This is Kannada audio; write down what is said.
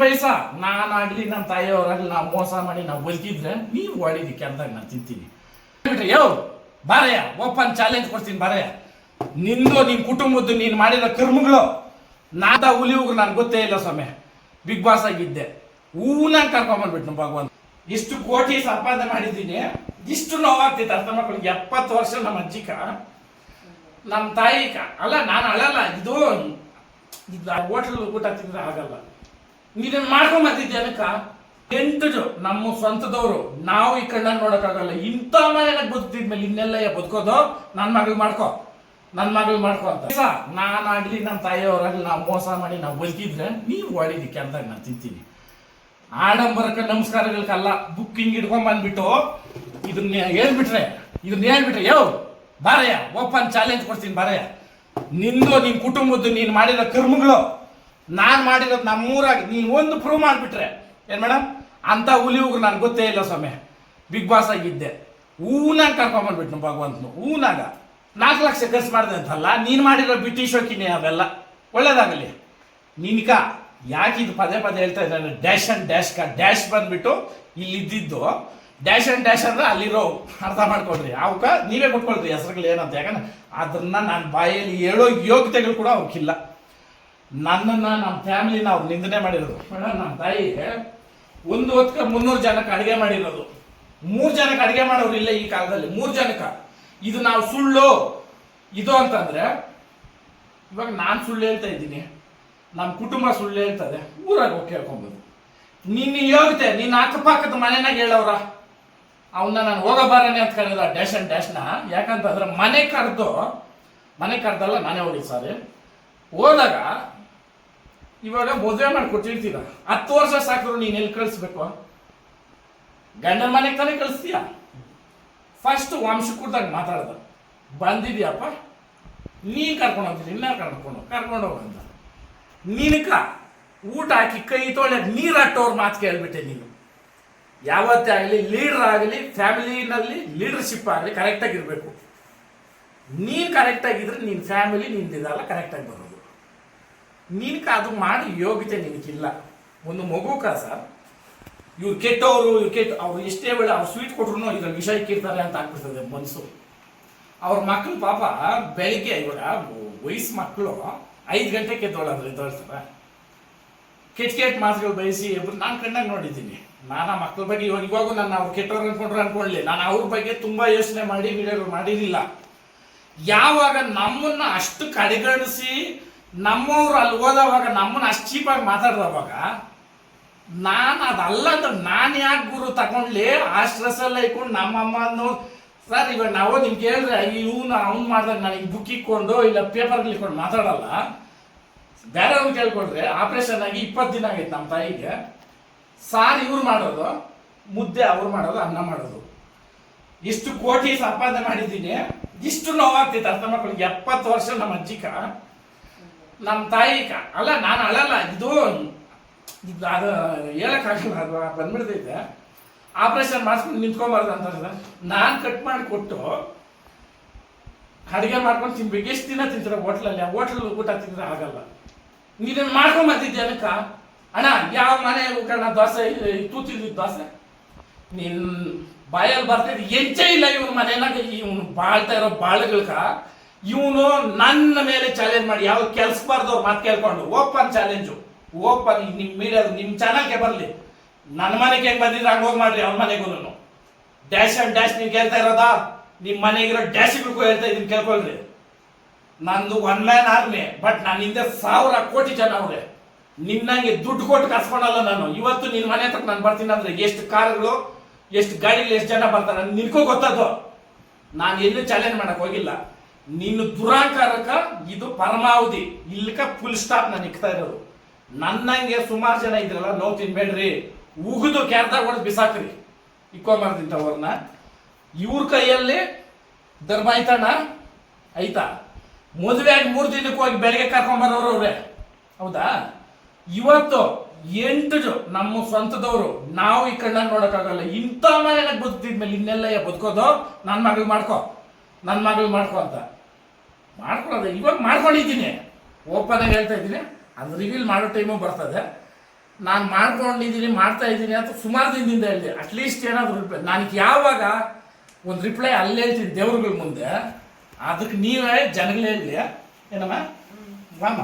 ಪೈಸ. ಆಗಲಿ ನಮ್ಮ ತಾಯಿಯವರಾಗ್ಲಿ ನಾವು ಮೋಸ ಮಾಡಿ ನಾವು ಬದುಕಿದ್ರೆ ನೀವು ಹೊಡಿದಿ ಕೆಂದಾಗ ನಾನು ತಿಂತೀನಿ. ಬಿಟ್ರೆ ಯೋ, ಬಾರಯ್ಯ, ಓಪನ್ ಚಾಲೆಂಜ್ ಕೊಡ್ತೀನಿ ಬಾರಯ್ಯ. ನಿಂದು ನಿನ್ನ ಕುಟುಂಬದ್ದು, ನೀನು ಮಾಡಿದ ಕರ್ಮಗಳು, ನಾದ, ಹುಲಿ ಹೋಗ್ರು ನನ್ಗೆ ಗೊತ್ತೇ ಇಲ್ಲ ಸ್ವಾಮಿ. ಬಿಗ್ ಬಾಸ್ ಆಗಿದ್ದೆ. ಹೂನಾಗ ಕರ್ಕೊಂಬಂದ್ಬಿಟ್ಟು ಭಗವಂತ. ಇಷ್ಟು ಕೋಟಿ ಸಂಪಾದನೆ ಮಾಡಿದ್ದೀನಿ. ಇಷ್ಟು ನೋವಾಗ್ತಿತ್ತು ಅರ್ಥ ಮಾಡ್ಕೊಂಡು ಎಪ್ಪತ್ತು ವರ್ಷ ನಮ್ಮ ಅಜ್ಜಿಕ ನಮ್ಮ ತಾಯಿಕ ಅಲ್ಲ, ನಾನು ಅಳಲ್ಲ. ಇದು ಇದು ಊಟ ತಿಂದ್ರೆ ಆಗಲ್ಲ. ನೀನು ಮಾಡ್ಕೊಂಡ್ ಬಂದಿದ್ಯಾನಕ್ಕ ಎಂಟು ಜನ ನಮ್ಮ ಸ್ವಂತದವರು. ನಾವು ಈ ಕಣ್ಣ ನೋಡಕ್ಕಾಗಲ್ಲ. ಇಂಥ ಮನೆಯಾಗ ಬದುಕಿದ್ಮೇಲೆ ಇನ್ನೆಲ್ಲ ಬದುಕೋದು? ನನ್ನ ಮಗಳು ಮಾಡ್ಕೋ. ನನ್ನ ಮಗಳು ಮಾಡ್ಕೊ ಅಂತ. ನಾನಾಗ್ಲಿ ನನ್ನ ತಾಯಿಯವರಾಗ್ಲಿ ನಾವು ಮೋಸ ಮಾಡಿ ನಾವು ಬದುಕಿದ್ರೆ ನೀವು ಹೊಡಿದಿ ಅಂತ ನಾನು ತಿಂತೀನಿ. ಆಡಂಬರಕ್ಕೆ ನಮಸ್ಕಾರಗಳಕ್ಕಲ್ಲ ಬುಕ್ಕಿಂಗ್ ಇಟ್ಕೊಂಡ್ ಬಂದ್ಬಿಟ್ಟು ಇದನ್ನ ಹೇಳ್ಬಿಟ್ರೆ ಇದನ್ನ ಹೇಳ್ಬಿಟ್ರೆ, ಯೋ, ಬಾರಯ್ಯ, ಓಪನ್ ಚಾಲೆಂಜ್ ಕೊಡ್ತೀನಿ ಬಾರಯ್ಯ. ನಿಂದು ನಿನ್ ಕುಟುಂಬದ್ದು ನೀನು ಮಾಡಿರೋ ಕರ್ಮಗಳು ನಾನು ಮಾಡಿರೋದು ನಮ್ಮೂರಾಗಿ ನೀನು ಒಂದು ಪ್ರೂವ್ ಮಾಡಿಬಿಟ್ರೆ. ಏನು ಮೇಡಮ್ ಅಂಥ ಹುಲಿ ಉಗ್ರು ನನಗೆ ಗೊತ್ತೇ ಇಲ್ಲ ಸ್ವಾಮಿ. ಬಿಗ್ ಬಾಸ್ ಆಗಿದ್ದೆ. ಹೂನಾಗ ಕರ್ಕೊಂಬಂದ್ಬಿಟ್ನು ಭಗವಂತನು. ಹೂನಾಗ ನಾಲ್ಕು ಲಕ್ಷ ಖರ್ಚು ಮಾಡಿದೆ ಅಂತಲ್ಲ, ನೀನು ಮಾಡಿರೋ ಬ್ರಿಟಿಷ್ ಶೋಕಿನಿ ಅವೆಲ್ಲ. ಒಳ್ಳೇದಾಗಲಿ. ನಿನ್ಕ ಯಾಕೆ ಇದು ಪದೇ ಪದೇ ಹೇಳ್ತಾ ಇದ್ದಾನೆ ಡ್ಯಾಶ್ ಅಂಡ್ ಡ್ಯಾಶ್ ಕಾ ಡ್ಯಾಶ್ ಬಂದ್ಬಿಟ್ಟು ಇಲ್ಲಿ ಇದ್ದಿದ್ದು ಡ್ಯಾಶ್ ಅಂಡ್ ಡ್ಯಾಶ್ ಅಂದ್ರೆ ಅಲ್ಲಿರೋ ಅರ್ಥ ಮಾಡ್ಕೊಳ್ರಿ. ಅವಕ್ಕ ನೀವೇ ಕೊಟ್ಕೊಳ್ರಿ ಹೆಸರುಗಳು ಏನಂತ. ಯಾಕಂದ್ರೆ ಅದನ್ನ ನಾನು ಬಾಯಲ್ಲಿ ಹೇಳೋ ಯೋಗ್ಯತೆಗಳು ಕೂಡ ಅವಕ್ಕಿಲ್ಲ. ನನ್ನನ್ನು ನಮ್ಮ ಫ್ಯಾಮಿಲಿನ ಅವ್ರು ನಿಂದನೆ ಮಾಡಿರೋದು. ಮೇಡಮ್ ನಮ್ಮ ತಾಯಿ ಒಂದು ಹೊತ್ಕ ಮುನ್ನೂರು ಜನಕ್ಕೆ ಅಡುಗೆ ಮಾಡಿರೋದು. ಮೂರು ಜನಕ್ಕೆ ಅಡುಗೆ ಮಾಡೋರು ಇಲ್ಲ ಈ ಕಾಲದಲ್ಲಿ. ಮೂರು ಜನಕ್ಕೆ. ಇದು ನಾವು ಸುಳ್ಳು. ಇದು ಅಂತಂದ್ರೆ, ಇವಾಗ ನಾನು ಸುಳ್ಳು ಹೇಳ್ತಾ ಇದ್ದೀನಿ. ನಮ್ಮ ಕುಟುಂಬ ಸುಳ್ಳು ಹೇಳ್ತದೆ. ಊರಾಗ ಹೋಗಿ ಕೇಳ್ಕೊಬೋದು. ನಿನ್ನ ಯೋಗ್ಯತೆ, ನಿನ್ನ ಅಕ್ಕಪಕ್ಕದ ಮನೆನಾಗ ಹೇಳವ್ರ. ಅವನ್ನ ನಾನು ಹೋಗಬಾರನೆ ಅಂತ ಕರೆದ ಡ್ಯಾಶ್ ಅಂಡ್ ಡ್ಯಾಶ್ನ ಯಾಕಂತಂದ್ರೆ ಮನೆ ಕರೆದು, ಮನೆ ಕರೆದಲ್ಲ ನಾನೇ ಹೋಗಿದ್ದು ಸಾರಿ. ಹೋದಾಗ ಇವಾಗ ಮದುವೆ ಮಾಡಿ ಕೊಟ್ಟಿರ್ತೀರ ಹತ್ತು ವರ್ಷ ಸಾಕಿದ್ರು ನೀನು ಎಲ್ಲಿ ಕಳಿಸ್ಬೇಕು? ಗಂಡನ ಮನೆಗೆ ತಾನೇ ಕಳಿಸ್ತೀಯ? ಫಸ್ಟ್ ವಂಶಕೂಟದಾಗ ಮಾತಾಡ್ದ. ಬಂದಿದ್ಯಪ್ಪ? ನೀನ್ ಕರ್ಕೊಂಡು ಹೋಗ್ತೀನಿ ಇನ್ನ ಕರ್ಕೊಂಡು ಕರ್ಕೊಂಡು ಹೋಗಂತ ನಿನಕ ಊಟ ಹಾಕಿ ಕೈ ತೊಳೆ ನೀರು ಹಟ್ಟೋರ್ ಮಾತು ಕೇಳ್ಬಿಟ್ಟೆ ನೀನು. ಯಾವತ್ತೇ ಆಗಲಿ ಲೀಡರ್ ಆಗಲಿ ಫ್ಯಾಮಿಲಿನಲ್ಲಿ ಲೀಡರ್ಶಿಪ್ ಆಗಲಿ ಕರೆಕ್ಟಾಗಿರ್ಬೇಕು ನೀನು ಕರೆಕ್ಟಾಗಿದ್ರೆ ನಿನ್ನ ಫ್ಯಾಮಿಲಿ ನಿಂದಿದಲ್ಲ ಕರೆಕ್ಟಾಗಿ ಬರೋದು. ನಿನಕ ಅದು ಮಾಡಿ ಯೋಗ್ಯತೆ ನಿನಗಿಲ್ಲ ಒಂದು ಮಗು ಕಸ ಇವ್ರು ಕೆಟ್ಟವರು, ಇವ್ರು ಕೆಟ್ಟ, ಅವ್ರು ಎಷ್ಟೇ ಬೆಳೆ ಅವ್ರು ಸ್ವೀಟ್ ಕೊಟ್ರು ಇದ್ರಲ್ಲಿ ವಿಷ ಇಕ್ಕಿರ್ತಾರೆ ಅಂತ ಆಗ್ಬಿಡ್ತದೆ ಮನಸ್ಸು. ಅವ್ರ ಮಕ್ಕಳು ಪಾಪ ಬೆಳಿಗ್ಗೆ ಇವಾಗ ವಯಸ್ಸು ಮಕ್ಕಳು ಐದು ಗಂಟೆಗೆ ಎದ್ದೋಳಂದ್ರೆ ಎದ್ದೋಳ್ತಾರೆ. ಕೆಟ್ಟ ಕೆಟ್ಟ ಮಾತುಗಳು ಬಯಸಿ ನಾನು ಕಣ್ಣಾಗ ನೋಡಿದ್ದೀನಿ. ನಾನು ಆ ಮಕ್ಕಳ ಬಗ್ಗೆ ಇವಾಗ ಇವಾಗೂ ನಾನು ಅವ್ರು ಕೆಟ್ಟವ್ರು ಅನ್ಕೊಂಡ್ರೆ ಅನ್ಕೊಳ್ಳಿ ನಾನು ಅವ್ರ ಬಗ್ಗೆ ತುಂಬಾ ಯೋಚನೆ ಮಾಡಿ, ವಿಡಿಯೋಗಳು ಮಾಡಿರಲಿಲ್ಲ. ಯಾವಾಗ ನಮ್ಮನ್ನ ಅಷ್ಟು ಕಡೆಗಣಿಸಿ ನಮ್ಮವ್ರು ಅಲ್ಲಿ ಹೋದವಾಗ ನಮ್ಮನ್ನ ಅಷ್ಟು ಚೀಪಾಗಿ ಮಾತಾಡ್ದವಾಗ ನಾನು ಅದಲ್ಲ ಅಂತ ನಾನು ಯಾಕೆ ಗುರು ತಗೊಂಡ್ಲಿ? ಆ ಸ್ಟ್ರೆಸ್ ಎಲ್ಲ ಇಟ್ಕೊಂಡು ನಮ್ಮ ನೋಡಿ ಸರ್ ಇವಾಗ ನಾವು ನಿಮ್ಗೆ ಹೇಳಿದ್ರೆ ಇವನು ಅವ್ನು ಮಾಡಿದಾಗ ನನಗೆ ಬುಕ್ ಇಕ್ಕೊಂಡು ಇಲ್ಲ ಪೇಪರ್ಗಳು ಇಟ್ಕೊಂಡು ಮಾತಾಡಲ್ಲ. ಬೇರೆಯವ್ರು ಕೇಳ್ಕೊಂಡ್ರೆ ಆಪ್ರೇಷನ್ ಆಗಿ ಇಪ್ಪತ್ತು ದಿನ ಆಗೈತೆ ನಮ್ಮ ತಾಯಿಗೆ. ಸಾರ್ ಇವ್ರು ಮಾಡೋದು, ಮುದ್ದೆ ಅವ್ರು ಮಾಡೋದು, ಅನ್ನ ಮಾಡೋದು. ಇಷ್ಟು ಕೋಟಿ ಸಂಪಾದನೆ ಮಾಡಿದ್ದೀನಿ. ಇಷ್ಟು ನೋವಾಗ್ತಿತ್ತು ಅರ್ಥ ಮಾಡ್ಕೊಳ್ಳಿ. ಎಪ್ಪತ್ತು ವರ್ಷ ನಮ್ಮ ಅಜ್ಜಿಕ. ನಮ್ಮ ತಾಯಿ ಅಲ್ಲ, ನಾನು ಅಳಲ್ಲ, ಇದು ಅದು ಹೇಳಕ್ಕಾಗಲ್ಲ ಅದು ಬಂದ್ಬಿಡ್ತೈತೆ. ಆಪರೇಷನ್ ಮಾಡಿಸ್ಕೊಂಡು ನಿಂತ್ಕೊಬಾರ್ದು ಅಂತ ನಾನು ಕಟ್ ಮಾಡಿ ಕೊಟ್ಟು ಅಡುಗೆ ಮಾಡ್ಕೊಂಡು ತಿನ್ಬೇಕು. ಎಷ್ಟು ದಿನ ತಿಂತೀರ ಹೋಟ್ಲಲ್ಲಿ? ಆ ಹೋಟ್ಲ್ ಊಟ ತಿಂದ್ರೆ ಆಗಲ್ಲ. ನೀನು ಮಾಡ್ಕೊಂಡ್ ಬಂದಿದ್ದೆ ಅನಕ? ಅಣ್ಣ, ಯಾವ ಮನೆ ಕಣ್ಣ ದೋಸೆ ತೂತಿದ್ದು ದೋಸೆ? ನಿನ್ ಬಾಯಲ್ಲಿ ಬರ್ತೈತಿ ಹೆಂಚೇ ಇಲ್ಲ ಇವನು ಮನೆಯಾಗ ಇವನು ಬಾಳ್ತಾ ಇರೋ ಬಾಳುಗಳ್ಕ ಇವನು ನನ್ನ ಮೇಲೆ ಚಾಲೆಂಜ್ ಮಾಡಿ ಯಾವ ಕೆಲ್ಸಬಾರ್ದವ್ರು ಮಾತು ಕೇಳ್ಕೊಂಡು, ಓಪನ್ ಚಾಲೆಂಜು ಓಪನ್ ನಿಮ್ಮ ಮೀಡಿಯಾ ನಿಮ್ಮ ಚಾನಲ್ಗೆ ಬರಲಿ. ನನ್ನ ಮನೆಗೆ ಹೆಂಗೆ ಬಂದಿದ್ರೆ ಹಂಗೆ ಹೋಗಿ ಮಾಡ್ರಿ ಅವ್ರ ಮನೆಗೂನು ಡ್ಯಾಶ್ ಅಂಡ್ ಡ್ಯಾಶ್ ನೀವು ಕೇಳ್ತಾ ಇರೋದಾ? ನಿಮ್ಮ ಮನೆಗಿರೋ ಡ್ಯಾಶ್ಗಳಿಗೂ ಹೇಳ್ತಾ ಇದೀನಿ, ಕೇಳ್ಕೊಳ್ರಿ. ನಂದು ಒನ್ ಮ್ಯಾನ್ ಆರ್ಮಿ ಬಟ್ ನನ್ನ ಹಿಂದೆ ಸಾವಿರ ಕೋಟಿ ಜನ ಅವ್ರೆ. ನಿನ್ನಂಗೆ ದುಡ್ಡು ಕೊಟ್ಟು ಕರ್ಸ್ಕೊಳಲ್ಲ ನಾನು. ಇವತ್ತು ನಿನ್ನ ಮನೆ ಹತ್ರ ನಾನು ಬರ್ತೀನಿ ಅಂದ್ರೆ ಎಷ್ಟು ಕಾರುಗಳು, ಎಷ್ಟು ಗಾಡಿಗಳು ಎಷ್ಟು ಜನ ಬರ್ತಾರೆ ನಿನ್ಕೋ ಗೊತ್ತದು. ನಾನು ಎಲ್ಲೂ ಚಾಲೆಂಜ್ ಮಾಡಕ್ ಹೋಗಿಲ್ಲ. ನಿನ್ನ ದುರಾಕಾರಕ ಇದು ಪರಮಾವಧಿ. ಇಲ್ಲಿಕ ಫುಲ್ ಸ್ಟಾಪ್ ನಾನು ಇಕ್ತಾ ಇರೋದು. ನನ್ನಂಗೆ ಸುಮಾರು ಜನ ಇದ್ರಲ್ಲ, ನೋವು ತಿನ್ಬೇಡ್ರಿ. ಉಗಿದು ಕ್ಯಾರ್ದಾಗ ಹೊಡೆದು ಬಿಸಾಕ್ರಿ. ಇಕ್ಕೊಂಬರ್ದಿಂತವ್ರನ್ನ ಇವ್ರ ಕೈಯಲ್ಲಿ ಧರ್ಮ ಐತಣ್ಣ ಐತಾ? ಮದುವೆ ಆಗಿ ಮೂರು ದಿನಕ್ಕೆ ಹೋಗಿ ಬೆಳಗ್ಗೆ ಕರ್ಕೊಂಬರೋರು ಅವ್ರೆ. ಹೌದಾ? ಇವತ್ತು ಎಂಟು ನಮ್ಮ ಸ್ವಂತದವರು, ನಾವು ಈ ಕಣ್ಣಾಗ ನೋಡೋಕ್ಕಾಗಲ್ಲ. ಇಂಥ ಮನೆಯಾಗ ಬದುಕಿದ್ಮೇಲೆ ಇನ್ನೆಲ್ಲ ಬದುಕೋದು? ನನ್ನ ಮಗಳು ಮಾಡ್ಕೋ. ನನ್ನ ಮಗಳು ಮಾಡ್ಕೋ ಅಂತ. ಮಾಡ್ಕೊಳ್ಳೋದು. ಇವಾಗ ಮಾಡ್ಕೊಂಡಿದ್ದೀನಿ. ಓಪನ್ ಆಗಿ ಹೇಳ್ತಾ ಇದ್ದೀನಿ. ಅದು ರಿವೀಲ್ ಮಾಡೋ ಟೈಮು ಬರ್ತದೆ. ನಾನು ಮಾಡ್ಕೊಂಡಿದ್ದೀನಿ ಮಾಡ್ತಾ ಇದ್ದೀನಿ ಅಂತ ಸುಮಾರು ದಿನದಿಂದ ಹೇಳಿದೆ. ಅಟ್ಲೀಸ್ಟ್ ಏನಾದರೂ ರಿಪ್ಲೈ ನನಗೆ ಯಾವಾಗ ಒಂದು ರಿಪ್ಲೈ ಅಲ್ಲಿ ಹೇಳ್ತೀನಿ ದೇವ್ರಗಳ ಮುಂದೆ. ಅದಕ್ಕೆ ನೀವೇ ಜನಗಳೇ ಹೇಳಿ ಏನಮ್ಮ? ಮಾಮ